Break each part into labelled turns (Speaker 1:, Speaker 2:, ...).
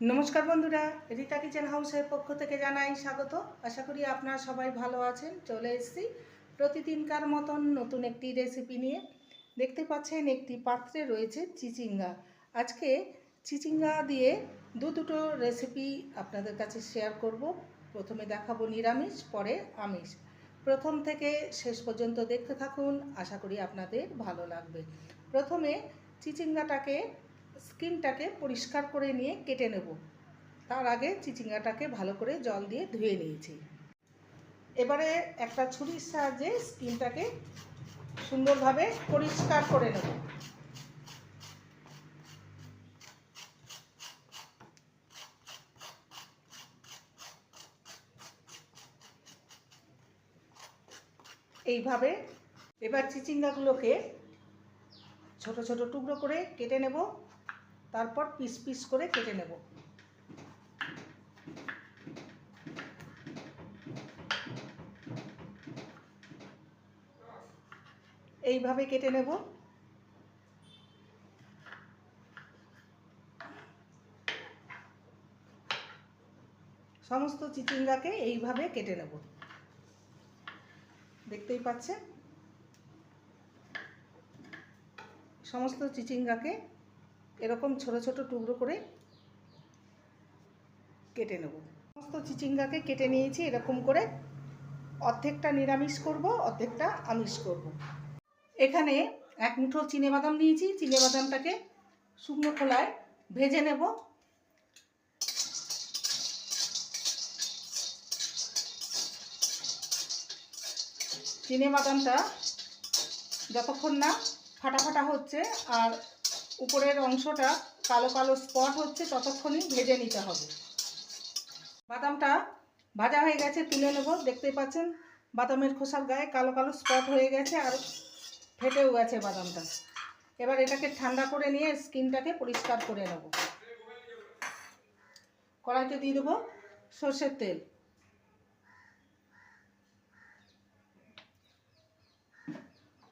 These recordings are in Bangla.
Speaker 1: নমস্কার বন্ধুরা, রীতা কিচেন হাউসের পক্ষ থেকে জানাই স্বাগত। আশা করি আপনারা সবাই ভালো আছেন, চলে এসেছি প্রতিদিনকার মতন নতুন একটি রেসিপি নিয়ে। দেখতে পাচ্ছেন একটি পাত্রে রয়েছে চিচিঙ্গা। আজকে চিচিঙ্গা দিয়ে দু দুটো রেসিপি আপনাদের কাছে শেয়ার করব। প্রথমে দেখাবো নিরামিষ, পরে আমিষ। প্রথম থেকে শেষ পর্যন্ত দেখতে থাকুন, আশা করি আপনাদের ভালো লাগবে। প্রথমে চিচিঙ্গাটাকে স্কিনটাকে পরিষ্কার করে নিয়ে কেটে নেব। তার আগে চিচিঙ্গাটাকে ভালো করে জল দিয়ে ধুয়ে নিয়েছি। এবারে একটা ছুরির সাহায্যে স্কিনটাকে সুন্দরভাবে পরিষ্কার করে নেব। এইভাবে এবার চিচিঙ্গাগুলোকে ছোট ছোট টুকরো করে কেটে নেব। তারপর পিস পিস করে কেটে নেব। এইভাবে কেটে নেব। সমস্ত চিচিঙ্গাকে এইভাবে কেটে নেব। দেখতেই পাচ্ছেন? সমস্ত চিচিঙ্গাকে এরকম ছোট ছোট টুকরো করে কেটে নেব সমস্ত চিচিঙ্গাকে কেটে নিয়েছি, এরকম করে অর্ধেকটা নিরামিষ করব, অর্ধেকটা আমিষ করব। এখানে এক মুঠো বাদাম নিয়েছি বাদামটাকে শুকনো খোলায় ভেজে নেব বাদামটা যতক্ষণ না ফাটা ফাটা হচ্ছে আর উপরের অংশটা কালো কালো স্পট হচ্ছে, ততক্ষণই ভেজে নিতে হবে। বাদামটা ভাজা হয়ে গেছে, তুলে নেব, দেখতেই পাচ্ছেন? বাদামের খোসার গায়ে কালো কালো স্পট হয়ে গেছে আর ফেটেও গেছে বাদামটা। এবার এটাকে ঠান্ডা করে নিয়ে স্কিনটাকে পরিষ্কার করে নেব। কড়াইতে দিয়ে দেবো সর্ষের তেল।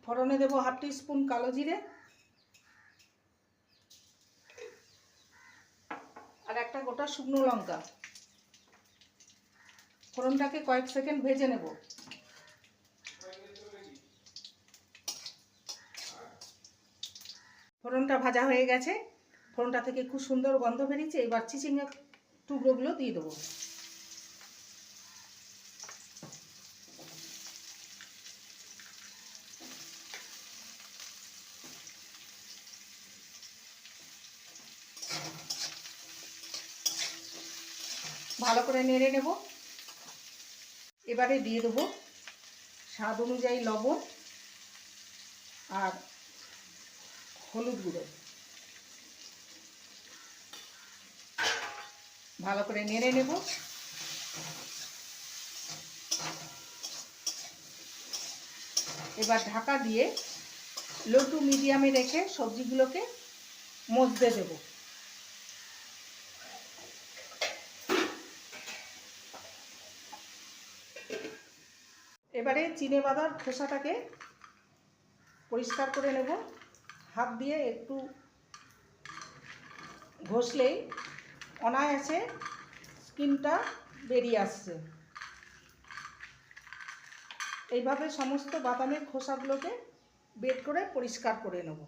Speaker 1: ফোড়নে দেবো হাফ টি স্পুন কালো জিরে একটা গোটা শুকনো লঙ্কা। ফোড়নটাকে কয়েক সেকেন্ড ভেজে নেব। ফোড়নটা ভাজা হয়ে গেছে। ফোড়নটা থেকে খুব সুন্দর গন্ধ বেরিয়েছে। এবার চিচিঙ্গা টুকরোগুলো দিয়ে দেবো। ভালো করে নেড়ে নেব। এবারে দিয়ে দেবো স্বাদ অনুযায়ী লবণ আর হলুদ গুঁড়ো। ভালো করে নেড়ে নেব। এবার ঢাকা দিয়ে লো টু মিডিয়ামে রেখে সবজিগুলোকে মজতে দেবো। এবারে চিনে বাঁধার খোসাটাকে পরিষ্কার করে নেব। হাত দিয়ে একটু ঘষলেই অনায়াসে স্কিনটা বেরিয়ে আসছে। এইভাবে সমস্ত বাদামের খোসাগুলোকে বের করে পরিষ্কার করে নেব।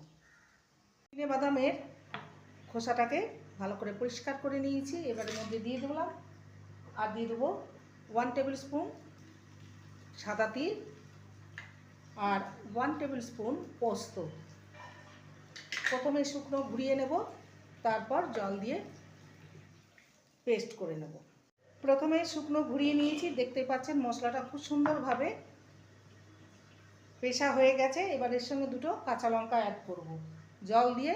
Speaker 1: চিনে বাদামের খোসাটাকে ভালো করে পরিষ্কার করে নিয়েছি। এবারের মধ্যে দিয়ে দিলাম। আর দিয়ে দেবো ওয়ান টেবিল স্পুন সাদা তিল আর ওয়ান টেবিল স্পুন পোস্ত। প্রথমে শুকনো ঘুরিয়ে নেব, তারপর জল দিয়ে পেস্ট করে নেব। প্রথমে শুকনো ঘুরিয়ে নিয়েছি, দেখতে পাচ্ছেন মশলাটা খুব সুন্দরভাবে পেশা হয়ে গেছে। এবার এর সঙ্গে দুটো কাঁচা লঙ্কা অ্যাড করব। জল দিয়ে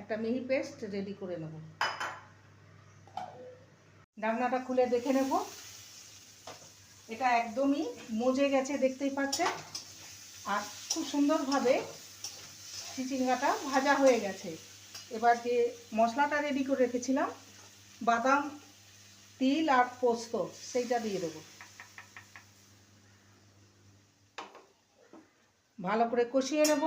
Speaker 1: একটা মিহি পেস্ট রেডি করে নেব। ডাকনাটা খুলে দেখে নেব। এটা একদমই মজে গেছে, দেখতেই পাচ্ছেন। আর খুব সুন্দরভাবে চিচিঙ্গাটা ভাজা হয়ে গেছে। এবার যে মশলাটা রেডি করে রেখেছিলাম, বাদাম, তিল আর পোস্ত, সেইটা দিয়ে দেবো। ভালো করে কষিয়ে নেব।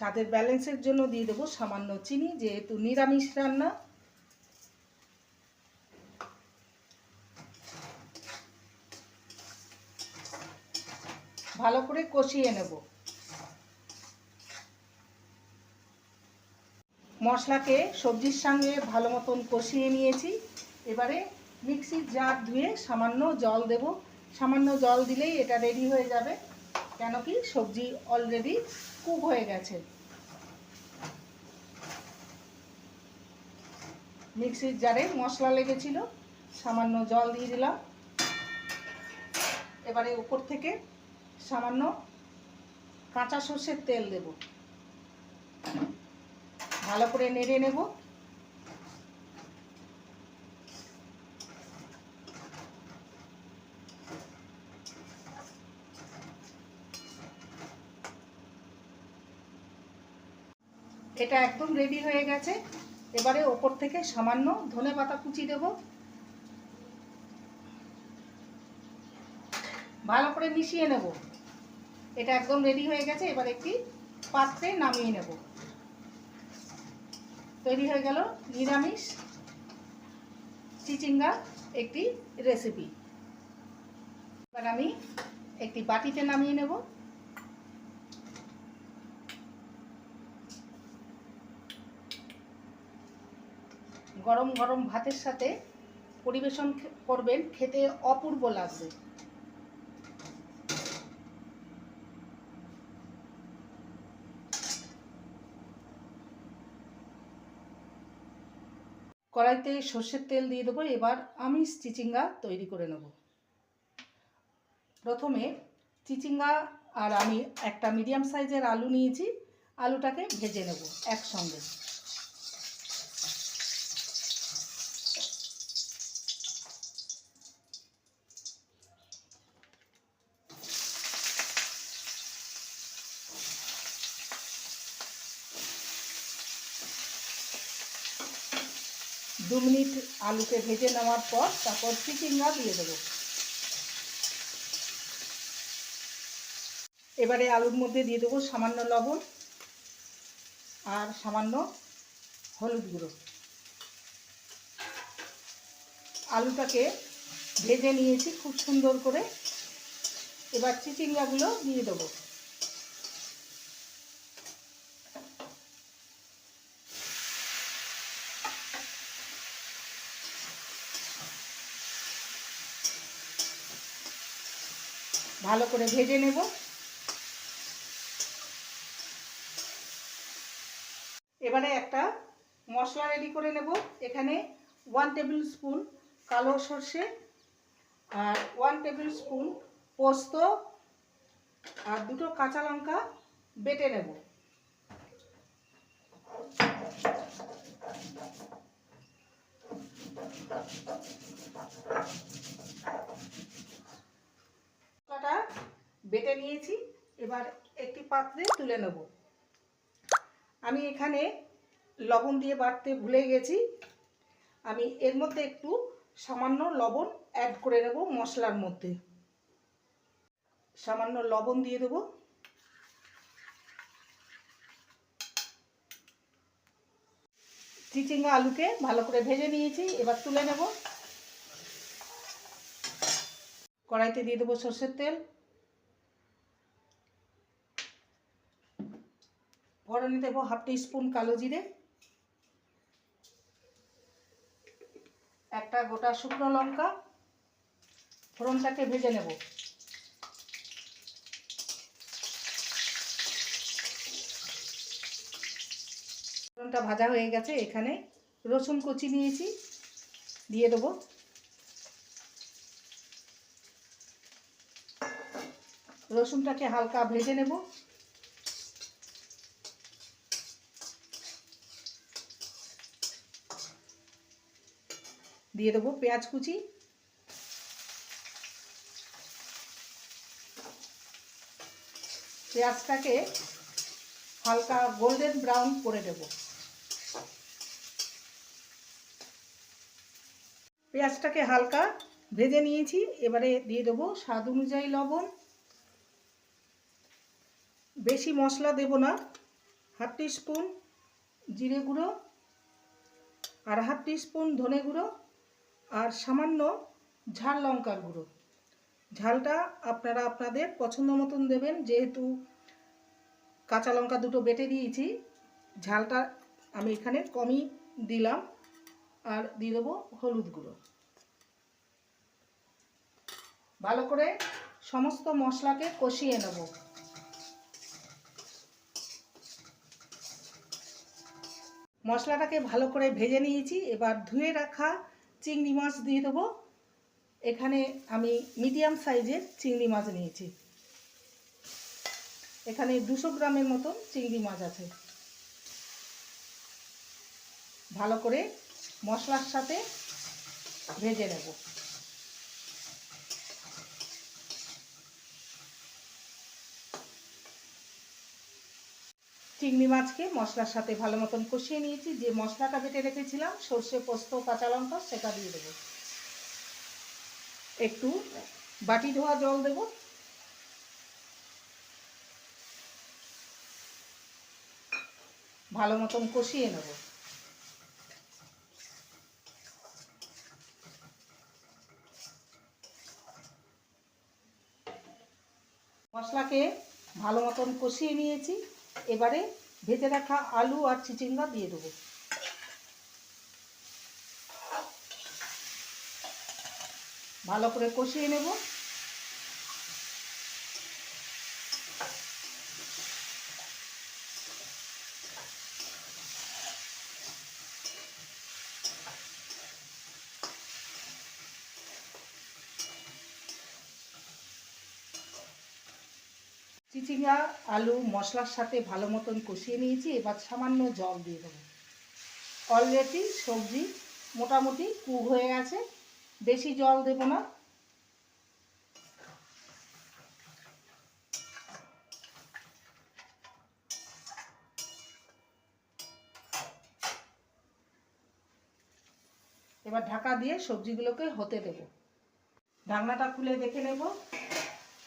Speaker 1: স্বাদের ব্যালেন্সের জন্য দিয়ে দেবো সামান্য চিনি, যেহেতু নিরামিষ রান্না। ভালো করে কষিয়ে নেব। মশলাকে সবজির সঙ্গে ভালো মতন কষিয়ে নিয়েছি। এবারে মিক্সির জার ধুয়ে সামান্য জল দেব। সামান্য জল দিলেই এটা রেডি হয়ে যাবে। কেন কি সবজি অলরেডি কুক হয়ে গেছে। মিক্সির জারে মশলা লেগেছিল, সামান্য জল দিয়ে দিলাম। এবারে উপর থেকে সামান্য কাঁচা সর্ষের তেল দেব। ভালো করে নেড়ে নেব। এটা একদম রেডি হয়ে গেছে। এবারে ওপর থেকে সামান্য ধনে পাতা কুচি দেব। ভালো করে মিশিয়ে নেব। এটা একদম রেডি হয়ে গেছে। এবার একটি পাত্রে নামিয়ে নেব। তৈরি হয়ে গেল নিরামিষ চিচিঙ্গা একটি রেসিপি এবার আমি একটি বাটিতে নামিয়ে নেব। গরম গরম ভাতের সাথে পরিবেশন করবেন, খেতে অপূর্ব লাগবে। কড়াইতে সর্ষের তেল দিয়ে দেবো, এবার আমি চিচিঙ্গা তৈরি করে নেব। প্রথমে চিচিঙ্গা আর আমি একটা মিডিয়াম সাইজের আলু নিয়েছি, আলুটাকে ভেজে নেব একসঙ্গে। দু মিনিট আলুকে ভেজে নেওয়ার পর তারপর চিচিঙ্গা দিয়ে দেবো। এবারে আলুর মধ্যে দিয়ে দেবো সামান্য লবণ আর সামান্য হলুদ গুঁড়ো। আলুটাকে ভেজে নিয়েছি খুব সুন্দর করে। এবার চিচিঙ্গাগুলো দিয়ে দেবো। ভালো করে ভেজে নেব। এবারে একটা মশলা রেডি করে নেব। এখানে ওয়ান টেবিল স্পুন কালো সর্ষে আর ওয়ান টেবিল স্পুন পোস্ত আর দুটো কাঁচা লঙ্কা বেটে নেব। মশলাটা বেটে নিয়েছি, এবার একটি পাত্রে তুলে নেব। আমি এখানে লবণ দিয়ে বাটতে ভুলে গেছি। আমি এর মধ্যে একটু সামান্য লবণ অ্যাড করে নেব মশলার মধ্যে। সামান্য লবণ দিয়ে দেবো। চিচিঙ্গা আলুকে ভালো করে ভেজে নিয়েছি, এবার তুলে নেব। কড়াইতে দিয়ে দেবো সর্ষের তেল। ফোড়নে দেবো হাফ টি স্পুন কালো জিরে। একটা গোটা শুকনো লঙ্কা। ফোড়নটাকে ভেজে নেব। ফোড়নটা ভাজা হয়ে গেছে, এখানে রসুন কুচি নিয়েছি, দিয়ে দেবো। রসুনটাকে হালকা ভেজে নেব। দিয়ে দেবো পেঁয়াজ কুচি। পেঁয়াজটাকে হালকা গোল্ডেন ব্রাউন করে দেব পেঁয়াজটাকে হালকা ভেজে নিয়েছি। এবারে দিয়ে দেবো স্বাদ অনুযায়ী লবণ। বেশি মশলা দেব না। হাফ স্পুন জিরে গুঁড়ো আর হাফ স্পুন ধনে গুঁড়ো আর সামান্য ঝাল লঙ্কার গুঁড়ো। ঝালটা আপনারা আপনাদের পছন্দ মতন দেবেন। যেহেতু কাঁচা লঙ্কা দুটো বেটে দিয়েছি, ঝালটা আমি এখানে কমই দিলাম। আর দিয়ে দেবো হলুদ গুঁড়ো। ভালো করে সমস্ত মশলাকে কষিয়ে নেব। মশলাটাকে ভালো করে ভেজে নিয়েছি। এবার ধুয়ে রাখা চিংড়ি মাছ দিয়ে দেবো। এখানে আমি মিডিয়াম সাইজের চিংড়ি মাছ নিয়েছি। এখানে দুশো গ্রামের মতন চিংড়ি মাছ আছে। ভালো করে মশলার সাথে ভেজে নেব। চিংড়ি মাছকে মশলার সাথে ভালো মতন কষিয়ে নিয়েছি। যে মশলাটা বেটে রেখেছিলাম, সর্ষে, পোস্ত, কাঁচা লঙ্কা, সেটা দিয়ে দেবো। একটু বাটি ধোয়া জল দেব। ভালো মতন কষিয়ে নেব। মশলাকে ভালো মতন কষিয়ে নিয়েছি। এবারে ভেজে রাখা আলু আর চিচিঙ্গা দিয়ে দেবো। ভালো করে কষিয়ে নেব। চিচিঙ্গা, আলু, মশলার সাথে ভালো মতন কষিয়ে নিয়েছি, এবার সামান্য জল দিয়ে দেবো। অলরেডি সবজি মোটামুটি কুক হয়ে গেছে, বেশি জল দেব না। এবার ঢাকা দিয়ে সবজিগুলোকে হতে দেব। ঢাকনাটা খুলে দেখে নেব।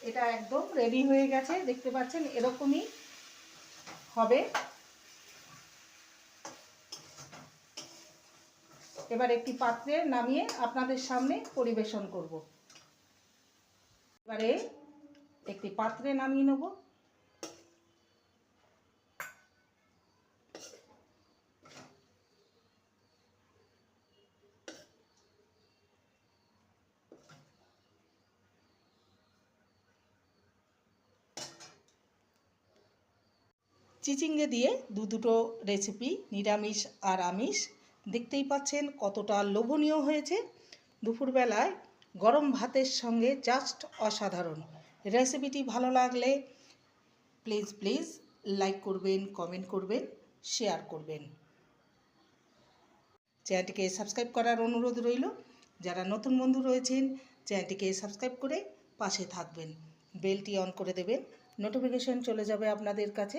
Speaker 1: এটা একদম রেডি হয়ে গেছে, দেখতে পাচ্ছেন, এরকমই হবে। এবার একটি পাত্রে নামিয়ে আপনাদের সামনে পরিবেশন করব। এবারে একটি পাত্রে নামিয়ে নেব। চিচিঙ্গে দিয়ে দু দুটো রেসিপি নিরামিষ আর আমিষ। দেখতেই পাচ্ছেন কতটা লোভনীয় হয়েছে। দুপুরবেলায় গরম ভাতের সঙ্গে জাস্ট অসাধারণ। রেসিপিটি ভালো লাগলে প্লিজ প্লিজ লাইক করবেন কমেন্ট করবেন শেয়ার করবেন। চ্যানেলটিকে সাবস্ক্রাইব করার অনুরোধ রইল। যারা নতুন বন্ধু রয়েছেন, চ্যানেলটিকে সাবস্ক্রাইব করে পাশে থাকবেন। বেলটি অন করে দেবেন। নোটিফিকেশন চলে যাবে আপনাদের কাছে।